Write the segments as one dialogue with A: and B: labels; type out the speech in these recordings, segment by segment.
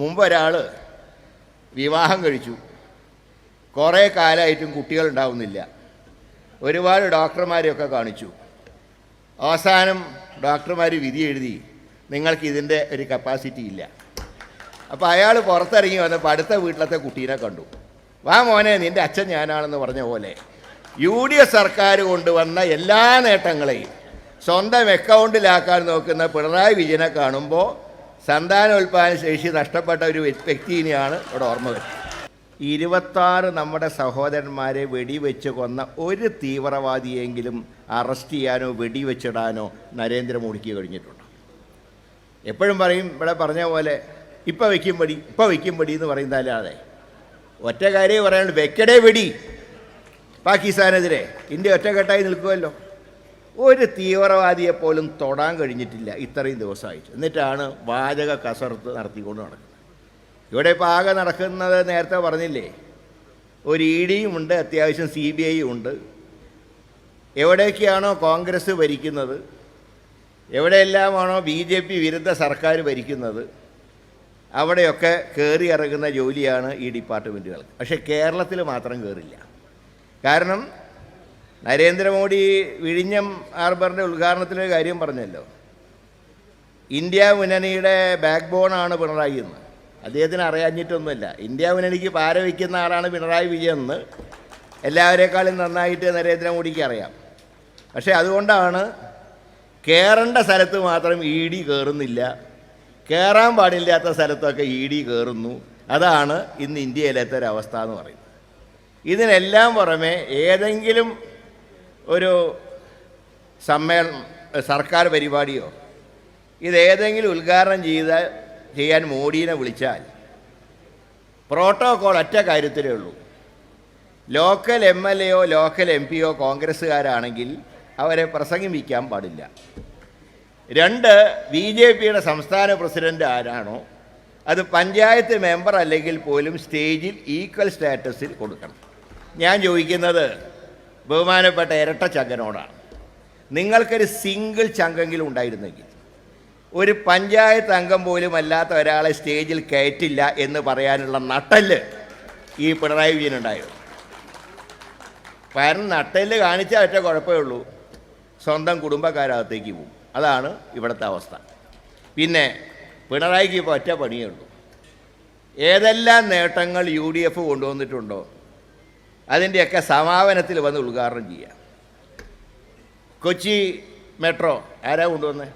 A: മുമ്പ് ഒരാൾ വിവാഹം കഴിച്ചു. കുറേ കാലമായിട്ടും കുട്ടികൾ ഉണ്ടാവുന്നില്ല ഒരുപാട് ഡോക്ടർമാരെയൊക്കെ കാണിച്ചു. അവസാനം ഡോക്ടർമാർ വിധി എഴുതി നിങ്ങൾക്ക് ഇതിന്റെ ഒരു കപ്പാസിറ്റി ഇല്ല. അപ്പോൾ അയാൾ പുറത്തിറങ്ങി വന്നപ്പോൾ അടുത്ത വീട്ടിലത്തെ കുട്ടീനെ കണ്ടു. വാ മോനെ നിന്റെ അച്ഛൻ ഞാനാണെന്ന് പറഞ്ഞ പോലെ യു ഡി എഫ് സർക്കാർ കൊണ്ടുവന്ന എല്ലാ നേട്ടങ്ങളെയും സ്വന്തം അക്കൗണ്ടിലാക്കാൻ നോക്കുന്ന പിണറായി വിജയനെ കാണുമ്പോൾ സന്താനോൽപാദന ശേഷി നഷ്ടപ്പെട്ട ഒരു വ്യക്തിനെയാണ് ഇവിടെ ഓർമ്മ വരുന്നത്. ഇരുപത്താറ് നമ്മുടെ സഹോദരന്മാരെ വെടിവെച്ച് കൊന്ന ഒരു തീവ്രവാദിയെങ്കിലും അറസ്റ്റ് ചെയ്യാനോ വെടിവെച്ചിടാനോ നരേന്ദ്രമോദിക്ക് കഴിഞ്ഞിട്ടുണ്ട്. എപ്പോഴും പറയും ഇവിടെ പറഞ്ഞ പോലെ ഇപ്പം വയ്ക്കും പടി ഇപ്പം വയ്ക്കും പടി എന്ന് പറയുന്നതല്ലാതെ ഒറ്റ കാര്യം പറയാനുള്ളൂ വെക്കടേ വെടി. പാകിസ്ഥാനെതിരെ. ഇന്ത്യ ഒറ്റക്കെട്ടായി നിൽക്കുമല്ലോ ഒരു തീവ്രവാദിയെ പോലും തൊടാൻ കഴിഞ്ഞിട്ടില്ല ഇത്രയും ദിവസമായിട്ട്. എന്നിട്ടാണ് വാചക കസർത്ത് നടത്തിക്കൊണ്ട് നടക്കുന്നത്. ഇവിടെ ഇപ്പോൾ ആകെ നടക്കുന്നത് നേരത്തെ പറഞ്ഞില്ലേ ഒരു ഇ ഡിയും ഉണ്ട് അത്യാവശ്യം സി ബി ഐയും ഉണ്ട്. എവിടെയൊക്കെയാണോ കോൺഗ്രസ് ഭരിക്കുന്നത് എവിടെയെല്ലാമാണോ ബി ജെ പി വിരുദ്ധ സർക്കാർ ഭരിക്കുന്നത് അവിടെയൊക്കെ കയറി ഇറങ്ങുന്ന ജോലിയാണ് ഈ ഡിപ്പാർട്ട്മെന്റുകൾക്ക് പക്ഷേ കേരളത്തിൽ മാത്രം കയറില്ല കാരണം നരേന്ദ്രമോദി വിഴിഞ്ഞം ഹാർബറിന്റെ ഉദ്ഘാടനത്തിലൊരു കാര്യം പറഞ്ഞല്ലോ. ഇന്ത്യ മുന്നണിയുടെ ബാക്ക് ബോണാണ് പിണറായി എന്ന്. അദ്ദേഹത്തിന് അറിയാഞ്ഞിട്ടൊന്നുമില്ല. ഇന്ത്യ മുന്നണിക്ക് പാര വയ്ക്കുന്ന ആളാണ് പിണറായി വിജയൻ എന്ന് എല്ലാവരെക്കാളും നന്നായിട്ട് നരേന്ദ്രമോദിക്ക് അറിയാം. പക്ഷേ അതുകൊണ്ടാണ് കയറേണ്ട സ്ഥലത്ത് മാത്രം ഇ ഡി കയറുന്നില്ല കയറാൻ പാടില്ലാത്ത സ്ഥലത്തൊക്കെ ഇ ഡി കയറുന്നു അതാണ് ഇന്ന് ഇന്ത്യയിലത്തെ ഒരു അവസ്ഥ എന്ന് പറയുന്നത്. ഇതിനെല്ലാം പുറമെ ഏതെങ്കിലും ഒരു സമ്മേളനം സർക്കാർ പരിപാടിയോ? ഇതേതെങ്കിലും ഉദ്ഘാടനം ചെയ്ത ചെയ്യാൻ മോഡീനെ വിളിച്ചാൽ പ്രോട്ടോകോൾ ഒറ്റ കാര്യത്തിലേ ഉള്ളൂ. ലോക്കൽ എം എൽ എയോ ലോക്കൽ എം പിയോ കോൺഗ്രസ്സുകാരാണെങ്കിൽ അവരെ പ്രസംഗിപ്പിക്കാൻ പാടില്ല. രണ്ട് ബി ജെ പിയുടെ സംസ്ഥാന പ്രസിഡന്റ് ആരാണോ അത് പഞ്ചായത്ത് മെമ്പർ അല്ലെങ്കിൽ പോലും സ്റ്റേജിൽ ഈക്വൽ സ്റ്റാറ്റസിൽ കൊടുക്കണം. ഞാൻ ചോദിക്കുന്നത് ബഹുമാനപ്പെട്ട ഇരട്ട ചങ്കനോടാണ് നിങ്ങൾക്കൊരു സിംഗിൾ ചങ്കെങ്കിലും ഉണ്ടായിരുന്നെങ്കിൽ ഒരു പഞ്ചായത്ത് അംഗം പോലും അല്ലാത്ത ഒരാളെ സ്റ്റേജിൽ കയറ്റില്ല എന്ന് പറയാനുള്ള നട്ടൽ ഈ പിണറായി വിജയനുണ്ടായിരുന്നു കാരണം നട്ടൽ കാണിച്ചാൽ ഒറ്റ കുഴപ്പമേ ഉള്ളൂ. സ്വന്തം കുടുംബക്കാരകത്തേക്ക് പോകും. അതാണ് ഇവിടുത്തെ അവസ്ഥ. പിന്നെ പിണറായിക്ക് ഇപ്പോൾ ഒറ്റ പണിയേ ഉള്ളൂ. ഏതെല്ലാം നേട്ടങ്ങൾ യു ഡി എഫ് കൊണ്ടുവന്നിട്ടുണ്ടോ? അതിന്റെയൊക്കെ സമാപനത്തിൽ വന്ന് ഉദ്ഘാടനം ചെയ്യുക കൊച്ചി മെട്രോ ആരാ കൊണ്ടുവന്നത്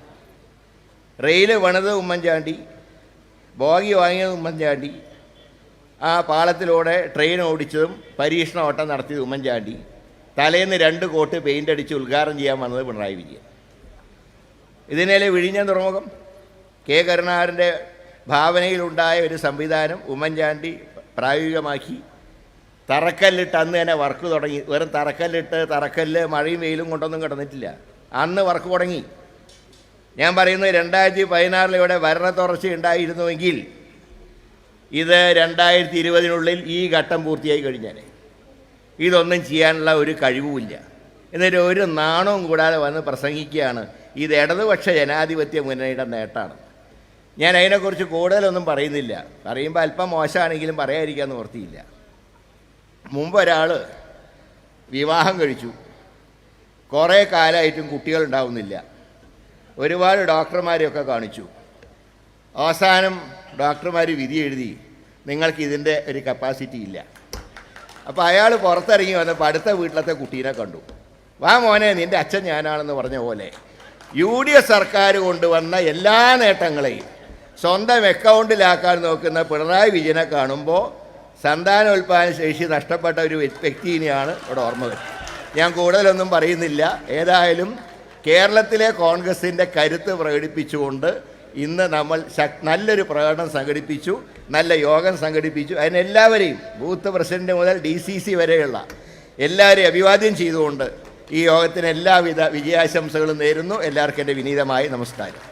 A: റെയിൽ പണിത് ഉമ്മൻചാണ്ടി ബോഗി വാങ്ങിയത് ഉമ്മൻചാണ്ടി ആ പാളത്തിലൂടെ ട്രെയിൻ ഓടിച്ചതും പരീക്ഷണ ഓട്ടം നടത്തിയത് ഉമ്മൻചാണ്ടി. തലേന്ന് രണ്ട് കോട്ട് പെയിന്റ് അടിച്ച് ഉദ്ഘാടനം ചെയ്യാൻ വന്നത് പിണറായി വിജയൻ. ഇതിനേലെ വിഴിഞ്ഞ തുറമുഖം കെ കരുണാകരന്റെ ഭാവനയിലുണ്ടായ ഒരു സംവിധാനം ഉമ്മൻചാണ്ടി പ്രായോഗികമാക്കി. തറക്കല്ലിട്ട് അന്ന് തന്നെ വർക്ക് തുടങ്ങി. വെറും തറക്കല്ലിട്ട് തറക്കല്ല് മഴയും വെയിലും കൊണ്ടൊന്നും കിടന്നിട്ടില്ല. അന്ന് വർക്ക് തുടങ്ങി. ഞാൻ പറയുന്നത് രണ്ടായിരത്തി പതിനാറിൽ ഇവിടെ ഭരണ തുടർച്ച ഉണ്ടായിരുന്നുവെങ്കിൽ ഇത് രണ്ടായിരത്തി ഇരുപതിനുള്ളിൽ ഈ ഘട്ടം പൂർത്തിയായി കഴിഞ്ഞാൽ ഇതൊന്നും ചെയ്യാനുള്ള ഒരു കഴിവുമില്ല. എന്നിട്ട് ഒരു നാണവും കൂടാതെ വന്ന് പ്രസംഗിക്കുകയാണ്. ഇത് ഇടതുപക്ഷ ജനാധിപത്യ മുന്നണിയുടെ നേട്ടമാണ്. ഞാൻ അതിനെക്കുറിച്ച് കൂടുതലൊന്നും പറയുന്നില്ല. പറയുമ്പോൾ അല്പം മോശമാണെങ്കിലും പറയാതിരിക്കാൻ നിവർത്തിയില്ല മുമ്പ് ഒരാൾ വിവാഹം കഴിച്ചു. കുറേ കാലമായിട്ടും കുട്ടികൾ ഉണ്ടാവുന്നില്ല ഒരുപാട് ഡോക്ടർമാരെയൊക്കെ കാണിച്ചു. അവസാനം ഡോക്ടർമാർ വിധി എഴുതി നിങ്ങൾക്ക് ഇതിന്റെ ഒരു കപ്പാസിറ്റി ഇല്ല. അപ്പോൾ അയാൾ പുറത്തിറങ്ങി വന്നപ്പോൾ അടുത്ത വീട്ടിലത്തെ കുട്ടീനെ കണ്ടു. വാ മോനെ നിന്റെ അച്ഛൻ ഞാനാണെന്ന് പറഞ്ഞ പോലെ യു ഡി എഫ് സർക്കാർ കൊണ്ടുവന്ന എല്ലാ നേട്ടങ്ങളെയും സ്വന്തം അക്കൗണ്ടിലാക്കാൻ നോക്കുന്ന പിണറായി വിജയനെ കാണുമ്പോൾ സന്താനോൽപാദന ശേഷി നഷ്ടപ്പെട്ട ഒരു വ്യക്തിനെയാണ് ഇവിടെ ഓർമ്മ വരുന്നത് ഞാൻ കൂടുതലൊന്നും പറയുന്നില്ല. ഏതായാലും കേരളത്തിലെ കോൺഗ്രസിന്റെ കരുത്ത് പ്രകടിപ്പിച്ചുകൊണ്ട് ഇന്ന് നമ്മൾ നല്ലൊരു പ്രകടനം സംഘടിപ്പിച്ചു നല്ല യോഗം സംഘടിപ്പിച്ചു. അതിനെല്ലാവരെയും ബൂത്ത് പ്രസിഡന്റ് മുതൽ ഡി സി സി വരെയുള്ള എല്ലാവരെയും അഭിവാദ്യം ചെയ്തുകൊണ്ട് ഈ യോഗത്തിന് എല്ലാവിധ വിജയാശംസകളും നേരുന്നു. എല്ലാവർക്കും എന്റെ വിനീതമായി നമസ്കാരം.